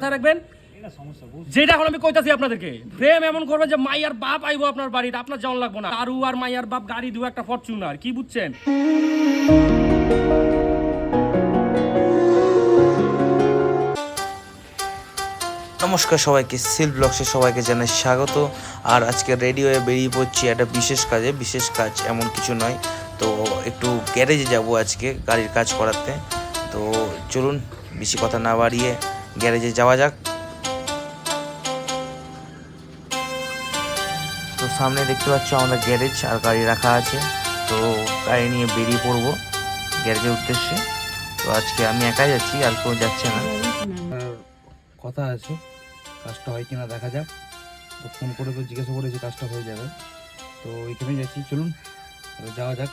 মাথায় রাখবেন। যেটা এখন আমি কইতাছি আপনাদেরকে, প্রেম এমন করবে যে মাইয়ার বাপ আইবো আপনার বাড়িতে, আপনার যেমন লাগবো না। কারু আর মাইয়ার বাপ গাড়ি দিব একটা ফরচুনার, কি বুঝছেন? নমস্কার সবাইকে সিল ব্লগসে সবাইকে জানাই স্বাগত। আর আজকে রেডি হয়ে বেরিয়ে পড়ছি একটা বিশেষ কাজে, বিশেষ কাজ এমন কিছু নয়। তো একটু গ্যারেজে যাব আজকে, গাড়ির কাজ করাতে। তো চলুন, বেশি কথা না বাড়িয়ে গ্যারেজে যাওয়া যাক। তো সামনে দেখতে পাচ্ছ আমাদের গ্যারেজ আর গাড়ি রাখা আছে। তো গাড়ি নিয়ে বেরিয়ে পড়ব গ্যারেজের উদ্দেশ্যে। তো আজকে আমি একাই যাচ্ছি, আর কেউ যাচ্ছে না। কথা আছে, কাজটা হয় কিনা দেখা যাক। তো ফোন করে তো জিজ্ঞাসা করেছি কাজটা হয়ে যাবে। তো ওইখানে যাচ্ছি, চলুন যাওয়া যাক।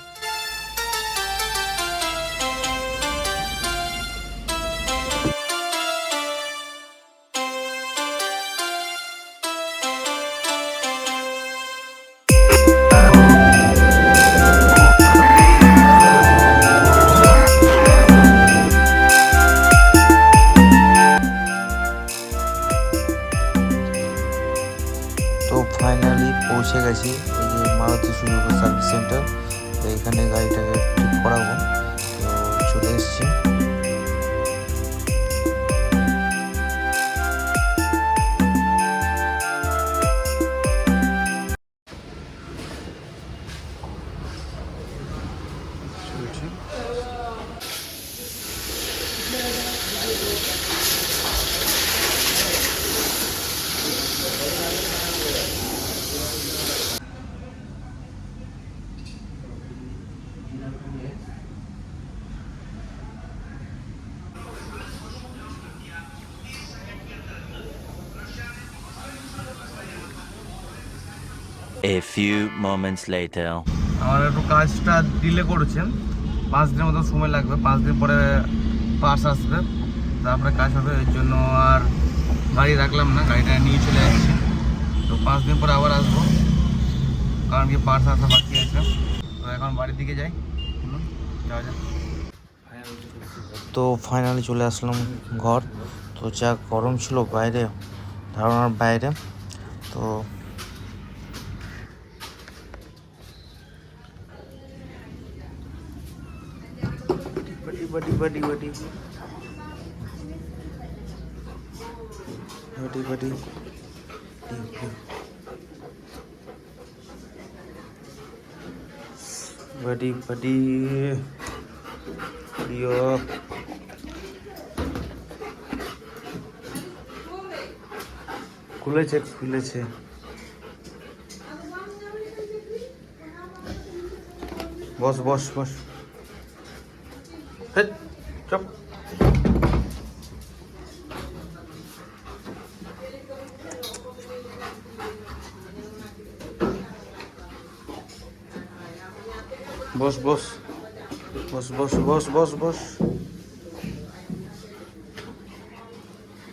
A few moments later. আমার একটু কাজটা ডিলে করেছেন। পাঁচ দিনের মতো সময় লাগবে। পাঁচ দিন পরে পার্স আসবে। তারপরে কাজ হবে। এর জন্য আর গাড়ি রাখলাম না। গাড়িটা নিয়ে চলে যাচ্ছি তো পাঁচ দিন পরে আবার আসব। কারণ কি পার্স আসা বাকি আছে। তো এখন বাড়ির দিকে যাই। যাওয়া যাক। তো ফাইনালি চলে আসলাম ঘর। তো যা গরম ছিল বাইরে ধারণার বাইরে। তো বাটি বাটি বাটি বাটি বাটি বাটি বাটি বাটি প্রিয় খুলেছে খুলেছে বস বস বস হেৎ, বস বস। বস বস বস বস বস।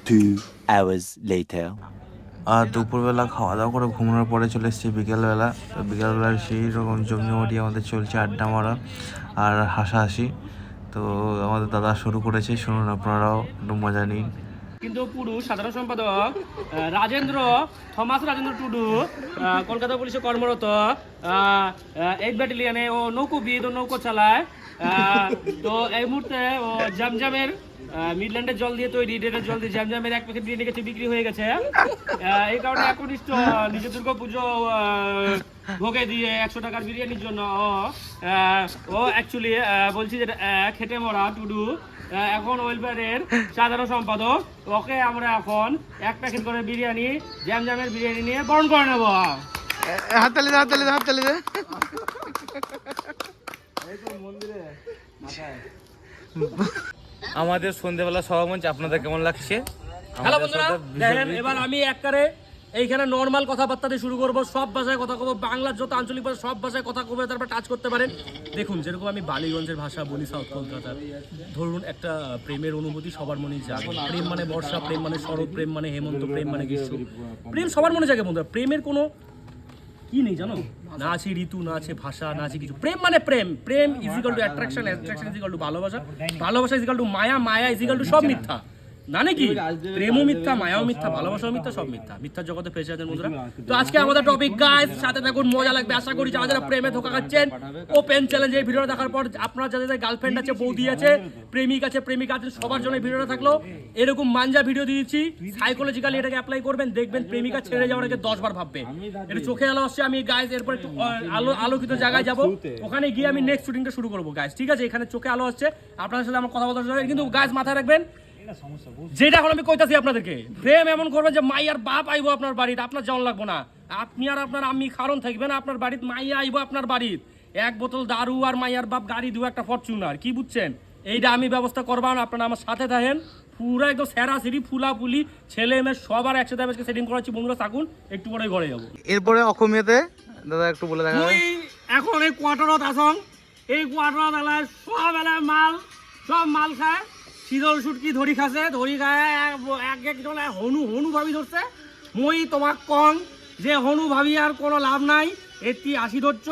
Two hours later. আর দুপুরবেলা খাওয়া দাওয়া করে ঘুমানোর পরে চলে এসেছি বিকেলবেলা। তো বিকেলবেলার সেই রকম জমজমাটি আমাদের চলছে আড্ডা মারা আর হাসাহাসি। তো আমাদের দাদা শুরু করেছে শুনুন আপনারাও একটু মজা নিন। কিন্তু পুরুষ সাধারণ সম্পাদক রাজেন্দ্র, থমাস রাজেন্দ্র টুডু কলকাতা পুলিশে কর্মরত এইট ব্যাটালিয়ানে ও নৌকোবিদ ও নৌকো চালায়। তো এই মুহূর্তে ও জামজামের মিডল্যান্ডের জল দিয়ে তৈরি ডেটের জল দিয়ে জামজামের এক প্যাকেট দিয়ে গেছে বিক্রি হয়ে গেছে। এই কারণে একনিষ্ঠ নিজের দুর্গা পুজো ভোগে দিয়ে একশো টাকার বিরিয়ানির জন্য ও অ্যাকচুয়ালি বলছি যে খেটে মরা টুডু এখন ওয়েলফেয়ারের সাধারণ সম্পাদক। ওকে আমরা এখন এক প্যাকেট করে বিরিয়ানি জ্যাম জ্যামের বিরিয়ানি নিয়ে বরণ করে নেব। হাততালি দে হাততালি দে হাততালি দে। আমাদের সন্ধ্যেবেলা সভামঞ্চ আপনাদের কেমন লাগছে? হ্যালো বন্ধুরা দেখেন এবার আমি একবারে এইখানে নর্মাল কথাবার্তা দিয়ে শুরু করব, সব ভাষায় কথা কবো, বাংলার যত আঞ্চলিক ভাষা, সব ভাষায় কথা কবে, তারপর টাচ করতে পারেন। দেখুন, যেরকম আমি বালিগঞ্জের ভাষা বলি সাউথ কলকাতার ধরুন একটা প্রেমের অনুভূতি সবার মনে জাগে। প্রেম মানে বর্ষা, প্রেম মানে শরৎ, প্রেম মানে হেমন্ত, প্রেম মানে গ্রীষ্ম। প্রেম সবার মনে জাগে বন্ধুরা। প্রেমের কোনো কি নেই জানো? না আছে ঋতু, না আছে ভাষা, না আছে কিছু। প্রেম মানে প্রেম। প্রেম equal to attraction attraction equal to ভালোবাসা। ভালোবাসা ইজিক্যাল টু মায়া মায়া ইজিক্যাল টু সব মিথ্যা। না নাকি? প্রেমও মিথ্যা মায়াও মিথ্যা ভালোবাসাও মিথ্যা সব মিথ্যা। জগতে ফেসে আছেন বন্ধুরা। তো আজকে আমাদের টপিক গাইস সাথে থাকুন মজা লাগবে। আশা করি যারা যারা প্রেমে ধোকা খাচ্ছেন ওপেন চ্যালেঞ্জ এই ভিডিওটা দেখার পর আপনার যাদের গার্লফ্রেন্ড আছে বৌদি আছে প্রেমিক আছে প্রেমিক আছে সবার জন্য ভিডিওটা থাকল। এরকম মাঞ্জা ভিডিও দিয়েছি সাইকোলজিক্যালি এটাকে অ্যাপ্লাই করবেন দেখবেন প্রেমিকা ছেড়ে যাওয়ার আগে দশ বার ভাববে একটু চোখে আলো আসছে আমি গাইস এরপর একটু আলো আলোকিত জায়গায় যাব। ওখানে গিয়ে আমি নেক্সট শুটিংটা শুরু করব গাইস ঠিক আছে? এখানে চোখে আলো আসছে। আপনাদের সাথে আমার কথা বলতে কিন্তু গাইস মাথায় রাখবেন যেটা এখন আমি কইতাছি আপনাদেরকে প্রেম এমন করবেন যে মাই আর বাপ আইবো আপনার বাড়িতে আপনার জন লাগবো না। আপনি আর আপনার আমি কারণ থাকবেন আপনার বাড়িতে মাইয়া আইবো আপনার বাড়িতে। এক বোতল দারু আর মাইয়ার বাপ গাড়ি দিব একটা ফরচুনার কি বুঝছেন? এইটা আমি ব্যবস্থা করবান আপনারা আমার সাথে থাকেন। পুরো একদম সেরা সিঁড়ি ফুলা ফুলি ছেলে মেয়ে সবার একসাথে আমি সেটিং করাচ্ছি। বন্ধুরা থাকুন একটু পরে ঘরে যাব। এরপরে অসমীয়াতে দাদা একটু বলে দেখা এখন এই কোয়ার্টারত আসং। এই কোয়ার্টারত এলায় সব এলায় মাল সব মাল খায়। শীতল সুটকি ধরি খাছে ধরি খায় এক- এক একজন হনু হনু ভাবি ধরছে মই তোমাক কং যে হনু ভাবি আর কোনো লাভ নাই, এটি আসি ধরছ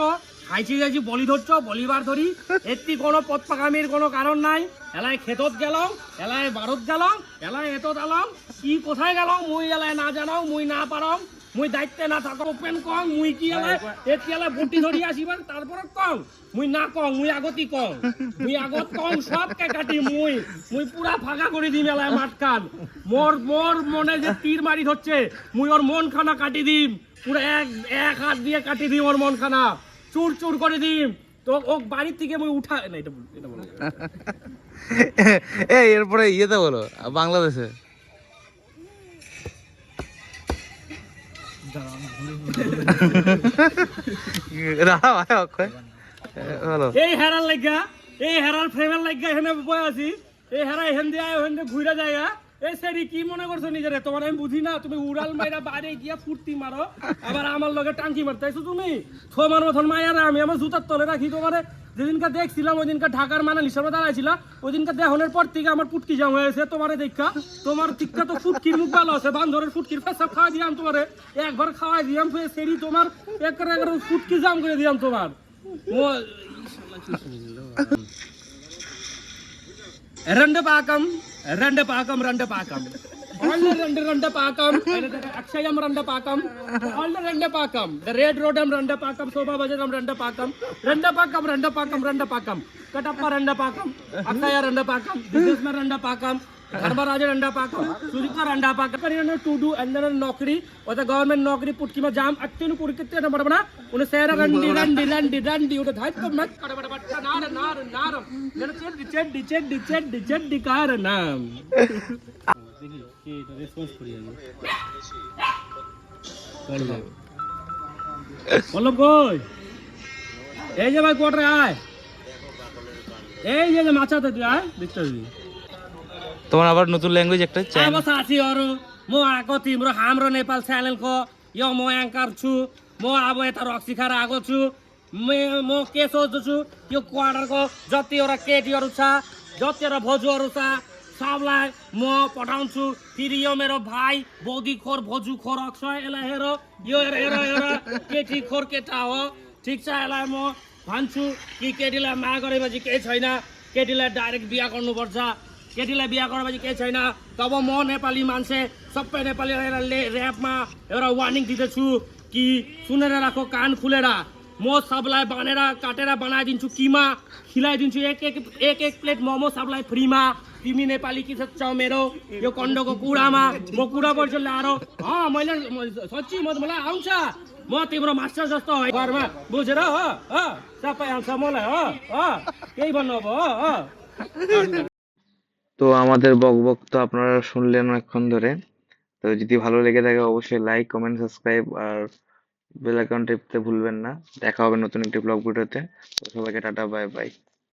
খাইছি যাইছি বলি ধরছ বলিবার ধরি এটি কোনো পথপাকামির কোনো কারণ নাই। এলাই খেতত গেলাম এলাই বারত গেলাম এলাই এতত এলাম কি কোথায় গেলাম মুই এলায় না জানাও মুই না পারম মুই দায়িত্বে না থাকো ওপেন কং মুই কি এলায়? এটি এলায় বুটি ধরি আসিবার? তারপরে কং মুই না কং মুই আগতি কং মুই আগত কং সবকে কাটি মুই। মুই পুরা ফাঁকা করে দিম এলায় মাঠখান। মোর মোর মনে যে তীর মারি ধরছে মুই ওর মন খানা কাটি দিম। পুরো এক এক হাত দিয়ে কাটি দিম ওর মন খানা চুর চুর করে দিম। তো ও বাড়ির থেকে মুই উঠা না এটা বল এটা বলো। এই এরপরে ইয়েতে বলো বাংলাদেশে। এই হেরার লাগা এই হেরার ফ্রেমের লাগা বয়ে আছি। এই হেরা এখান দিয়ে দিয়ে ঘুরে যায় এই সেরি, কি মনে করছ নিজেরে? তোমার আমি বুঝি না, তুমি উড়াল মাইরা বাইরে গিয়া ফুর্তি মারো, আবার আমার লগে টাঙ্কি মারতেছো তুমি? তোমার মতন মায়ারে আমি আমার জুতার তলে রাখি তোমারে। যেদিনকে দেখছিলাম ওই দিনকে ঢাকার মানালি হিসাবে দাঁড়াইছিলাম ওই দিনকে দেহনের পর থেকে আমার পুটকি জাম হয়েছে তোমারে দেখা। তোমার টিক্কা তো ফুটকির মুখ ভালো আছে বান্ধরের ফুটকির পেশাব খাওয়া দিলাম তোমারে। একবার খাওয়াই দিলাম সেরি তোমার একবার একবার ফুটকি জাম করে দিলাম তোমার। ও ரெண்டு பாக்கம் ரெண்டு பாக்கம் ரெண்டு பாக்கம். ரெண்டு ரெண்டு பாக்கம். அக்ஷயம் ரெண்டு பாக்கம். ரெண்டு பாக்கம். ரேட் ரோடம் ரெண்டு பாக்கம் சோபா பஜரம் ரெண்டு பாக்கம். பாக்கம். घर राजा अंडा पाक सुजी कर ये माचा तो जाए दिखता তোমার আবার নতুন ল্যাঙ্গুয়েজ একটা চাই अब साथीहरू म आएको तिम्रो हाम्रो नेपाल च्यानलको यो म एङ्कर छु म अब यता रक्सी खाएर आएको छु म म के सोच्दछु यो क्वार्टरको जतिवटा केटीहरू छ जतिवटा भोजुहरू छ सबलाई म पठाउँछु फेरि यो मेरो भाइ बौद्धिक खोर भोजु खोर अक्षय यसलाई हेर यो हेर हेर हेर केटी खोर केटा हो ठिक छ यसलाई म भन्छु कि केटीलाई माया गरेपछि केही छैन केटीलाई डाइरेक्ट बिहा गर्नुपर्छ केटीलाई बिहा गरेपछि केही छैन। तब म नेपाली मान्छे सबै नेपालीहरूले ऱ्यापमा एउटा वार्निङ दिँदैछु कि सुनेर राखो कान खुलेर। म सबलाई बाँधेर काटेर बनाइदिन्छु किमा खिलाइदिन्छु एक एक एक एक प्लेट मोमो सबलाई फ्रीमा। तिमी नेपाली कि सक्छौ मेरो यो कन्डोको कुरामा। म कुरा गर्छु ल्याएर अँ मैले सच्ची म मलाई आउँछ। म तिम्रो मास्टर जस्तो हो घरमा बुझेर हो सबै आउँछ मलाई हो केही भन्नु अब हो তো আমাদের বক বক তো আপনারা শুনলেন অনেকক্ষণ ধরে। তো যদি ভালো লেগে থাকে অবশ্যই লাইক কমেন্ট সাবস্ক্রাইব আর বেল আইকন টিপতে ভুলবেন না। দেখা হবে নতুন একটি ব্লগ ভিডিওতে। সবাইকে টাটা বাই বাই